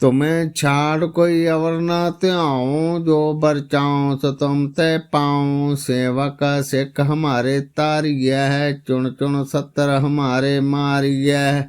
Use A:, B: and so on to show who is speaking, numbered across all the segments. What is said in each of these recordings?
A: ਤੁਮੇ ਛਾੜ ਕੋਈ ਅਵਰ ਨਾ ਧਿਆਉ, ਜੋ ਬਰਚਾਉ ਸੋ ਤੁਮ ਤੇ ਪਾਉ। ਸੇਵਕ ਸਿੱਖ ਹਮਾਰੇ ਤਾਰੀਐ ਹੈ ਚੁਣ ਚੁਣ ਸਤਰ ਹਮਾਰੇ ਮਾਰੀਐ।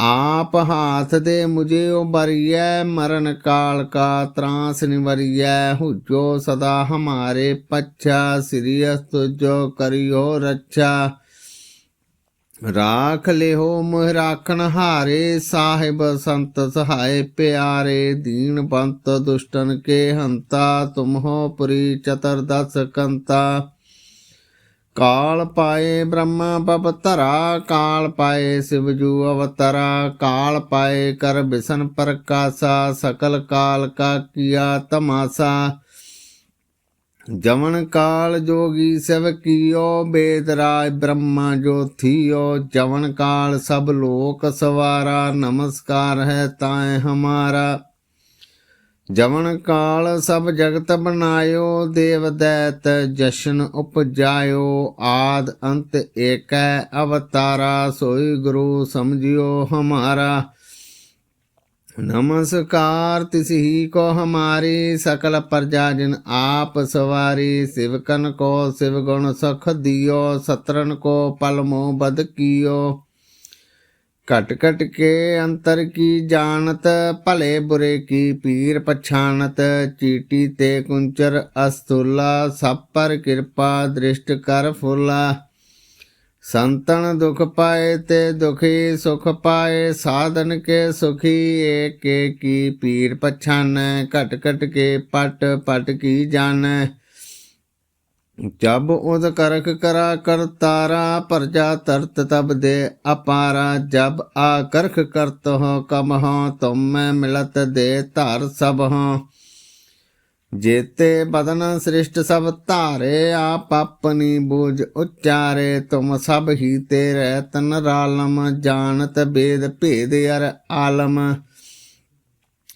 A: ਆਪ ਹਾਥ ਦੇ ਮੁਝੇ ਉਬਰੀਐ ਮਰਨ ਕਾਲ ਕਾ ਤਰਾਸ ਨਿਵਰੀਐ। ਹੁਜੋ ਸਦਾ ਹਮਾਰੇ ਪੱਛਾ, ਸ੍ਰੀ ਅਸਤੁ ਜੋ ਕਰਿਓ ਰੱਛਾ। ਰਾਖ ਲਿਓ ਮੋਹ ਰਾਖਣ ਹਾਰੇ, ਸਾਹਿਬ ਸੰਤ ਸਹਾਇ ਪਿਆਰੇ, ਦੀਨ ਬੰਤ ਦੁਸ਼ਟਨ ਕੇ ਹੰਤਾ, ਤੁਮਹੋ ਪੁਰੀ ਚਤਰ ਦਸ ਕੰਤਾ। ਕਾਲ ਪਾਏ ਬ੍ਰਹਮਾ ਬਵਤਰਾ ਕਾਲ ਪਾਏ ਸਿਵਜੂ ਅਵਤਰਾ, ਕਾਲ ਪਾਏ ਕਰ ਬਿਸਨ ਪ੍ਰਕਾਸ਼ਾ, ਸਕਲ ਕਾਲ ਕਾ ਕੀਆ ਤਮਾਸਾ। ਜਮਨ ਕਾਲ ਜੋਗੀ ਸਭ ਕੀਓ, ਬੇਦ ਰਾਜ ਬ੍ਰਹਮਾ ਜੋਥੀਓ ਜਮਨ ਕਾਲ ਸਭ ਲੋਕ ਸਵਾਰਾ, ਨਮਸਕਾਰ ਹੈ ਤਾਏ ਹਮਾਰਾ। ਜਮਨ ਕਾਲ ਸਭ ਜਗਤ ਬਣਾਇਓ, ਦੇਵ ਦੈਤ ਜਸ਼ਨ ਉਪਜਾਇਓ। ਆਦ ਅੰਤ ਏਕੈ ਅਵਤਾਰਾ, ਸੋਈ ਗੁਰੂ ਸਮਝਿਓ ਹਮਾਰਾ। नमस्कार तिसही को हमारी सकल प्रजा जिन आप सवारी शिवकन को शिव गुण सख दियो सत्रन को पलमो बद कियो कट कट के अंतर की जानत भले बुरे की पीर पछानत चीटी ते कुंचर अस्तुला सब पर कृपा दृष्ट कर फुला ਸੰਤਨ ਦੁਖ ਪਾਏ ਤੇ ਦੁਖੀ ਸੁਖ ਪਾਏ, ਸਾਧਨ ਕੇ ਸੁਖੀ, ਏਕੇ ਕੀ ਪੀਰ ਪਛਾਨੈ, ਘਟ ਘਟ ਕੇ ਪਟ ਪਟ ਕੀ ਜਾਣ। ਜਬ ਉਦ ਕਰਖ ਕਰਾ ਕਰਤਾਰਾ ਪਰਜਾ ਤਰਤ ਤਬ ਦੇ ਅਪਾਰਾ। ਜਬ ਆ ਕਰਖ ਕਰਤ ਹੋ ਕਮ ਹੋ ਤੁਮ ਮਿਲਤ ਦੇ ਧਾਰ ਸਭ ਹੋ ਜੇਤੇ ਬਦਨ ਸ੍ਰਿਸ਼ਟ ਸਭ ਧਾਰੇ, ਆਪ ਆਪਨੀ ਬੋਝ ਉਚਾਰੇ, ਤੁਮ ਸਭ ਹੀ ਤੇਰੇ ਤਨ ਰਾਲਮ, ਜਾਣਤ ਬੇਦ ਭੇਦ ਅਰ ਆਲਮ।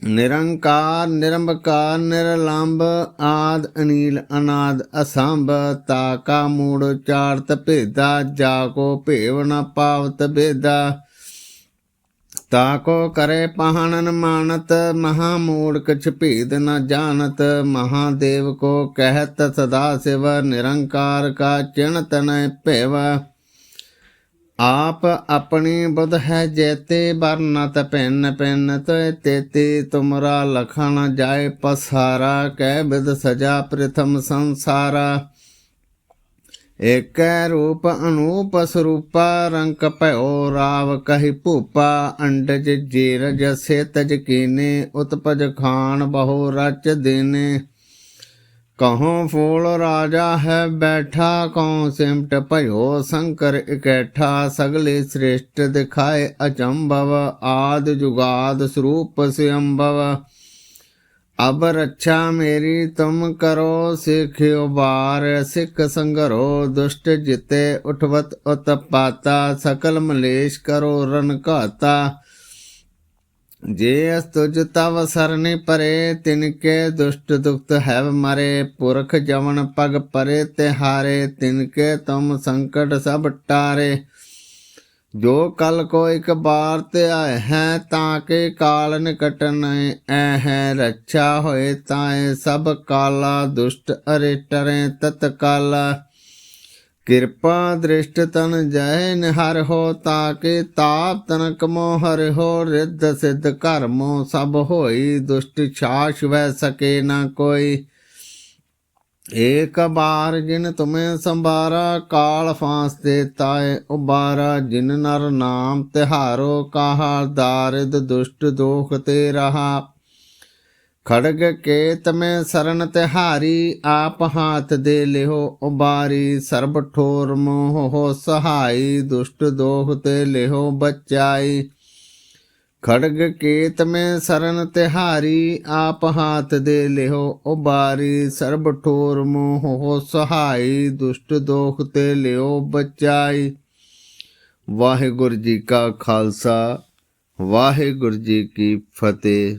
A: ਨਿਰੰਕਾਰ, ਨਿਰੰਬਕਾਰ ਨਿਰਲੰਭ ਆਦ, ਅਨੀਲ, ਅਨਾਦ, ਅਸੰਭ, ਤਾ ਕਾ ਮੂੜ ਚਾਰਤ ਭੇਦਾ ਜਾ ਕੋ ਭੇਵ ਨ ਪਾਵਤ ਤਾਕੋ ਕਰੇ ਪਹਾਣਨ ਮਾਨਤ ਮਹਾ ਮੂੜ ਕਛ ਭੇਦ ਨ ਜਾਣਤ ਮਹਾਦੇਵ ਕੋ ਕਹਿਤ ਸਦਾ ਸਿਵ, ਨਿਰੰਕਾਰ ਕਾ ਚਿਣਤ ਨ ਭੇਵ। ਆਪ ਆਪਣੀ ਬੁਧ ਹੈ ਜੇਤੇ ਬਰਨਤ ਪੈਨ ਪੈਨ ਤੇ ਤੇਤੇ, ਤੁਮਰਾ ਲਖਣ ਜਾਏ ਪਸਾਰਾ, ਕਹਿ ਬਿਦ ਸਜਾ ਪ੍ਰਥਮ ਸੰਸਾਰਾ। ਏਕੈ ਰੂਪ ਅਨੂਪ ਸਰੂਪਾ ਰੰਕ ਭਇਓ ਰਾਵ ਕਹੀ ਭੂਪਾ, ਅੰਡਜ ਜੀਰ ਜਸੇ ਤਜ ਕੀਨੇ, ਉਤਪਜ ਖਾਨ ਬਹੁ ਰਚ ਦੇਨੇ। ਕਹੋਂ ਫੂਲ ਰਾਜਾ ਹੈ ਬੈਠਾ ਕਉ ਸਿਮਟ ਭਇਓ ਸ਼ੰਕਰ ਇਕੈਠਾ, ਸਗਲੇ ਸ੍ਰੇਸ਼ਟ ਦਿਖਾਏ ਅਚੰਭਵ, ਆਦ ਜੁਗਾਦ ਸਰੂਪ ਸਿਅੰਭਵ। ਅਬ ਰੱਛਾ ਮੇਰੀ ਤੁਮ ਕਰੋ ਸਿਖਿਓ ਬਾਰ ਸਿੱਖ ਸੰਗਰੋ ਦੁਸ਼ਟ ਜਿਤੇ ਉਠਵਤ ਉਤਪਾਤਾ, ਸਕਲ ਮਲੇਸ਼ ਕਰੋ ਰਨ ਘਾਤਾ। ਜੇ ਅਸਤੁਜ ਤਵ ਸਰਨੇ ਪਰੇ ਤਿਨਕੇ ਦੁਸ਼ਟ ਦੁਖਤ ਹੈਵ ਮਰੇ। ਪੁਰਖ ਜਵਨ ਪਗ ਪਰੇ ਤੇ ਹਾਰੇ ਤਿਨਕੇ ਤੁਮ ਸੰਕਟ ਸਭ ਟਾਰੇ। ਜੋ ਕਲ ਕੋ ਇੱਕ ਬਾਰ ਤੇ ਆਏ ਹੈ, ਤਾਂ ਕੇ ਕਾਲ ਨਿਕਟਨ ਐ ਹੈ ਰੱਛਾ ਹੋਏ ਤਾਏ ਸਭ ਕਾਲਾ ਦੁਸ਼ਟ ਅਰੇ ਟਰੇ ਤਤ ਕਾਲਾ ਕਿਰਪਾ ਦ੍ਰਿਸ਼ਟ ਤਨ ਜੈ ਨਿਹਰ ਹੋ, ਤਾਂ ਤਾਕੇ ਤਾਪ ਤਨ ਕਮੋ ਹਰਿ ਹੋ, ਰਿੱਧ ਸਿੱਧ ਕਰਮੋ ਸਭ ਹੋਈ, ਦੁਸ਼ਟ ਛਾਸ਼ ਵੈ ਸਕੇ ਨਾ ਕੋਈ। ਏਕ ਬਾਰ ਜਿਨ ਤੁਮੇ ਸੰਭਾਰਾ, ਕਾਲ ਫਾਂਸ ਤੇ ਉਬਾਰਾ, ਜਿਨ ਨਰ ਨਾਮ ਤਿਹਾਰੋ, ਕਾਹਲ ਦਾਰਿਦ ਦੁਸ਼ਟ ਦੋਖ ਤੇ ਰਹਾ। ਖੜਗ ਕੇ ਤਮੇ ਸਰਨ ਤਿਹਾਰੀ, ਆਪ ਹਾਥ ਦੇ ਲਿਓ ਉਬਾਰੀ, ਸਰਬ ਠੋਰ ਮੋਹ ਹੋ ਸਹਾਈ, ਦੁਸ਼ਟ ਦੋਖ ਤੇ ਲਿਓ ਬਚਾਈ। ਖੜਗ ਕੇਤ ਮੈਂ ਸਰਨ ਤਿਹਾਰੀ, ਆਪ ਹਾਥ ਦੇ ਲਿਓ ਉਬਾਰੀ, ਸਰਬ ਠੋਰ ਮੋਹ ਸਹਾਈ, ਦੁਸ਼ਟ ਦੋਖ ਤੇ ਲਿਓ ਬਚਾਈ। ਵਾਹਿਗੁਰੂ ਜੀ ਕਾ ਖਾਲਸਾ, ਵਾਹਿਗੁਰੂ ਜੀ ਕੀ ਫਤਿਹ।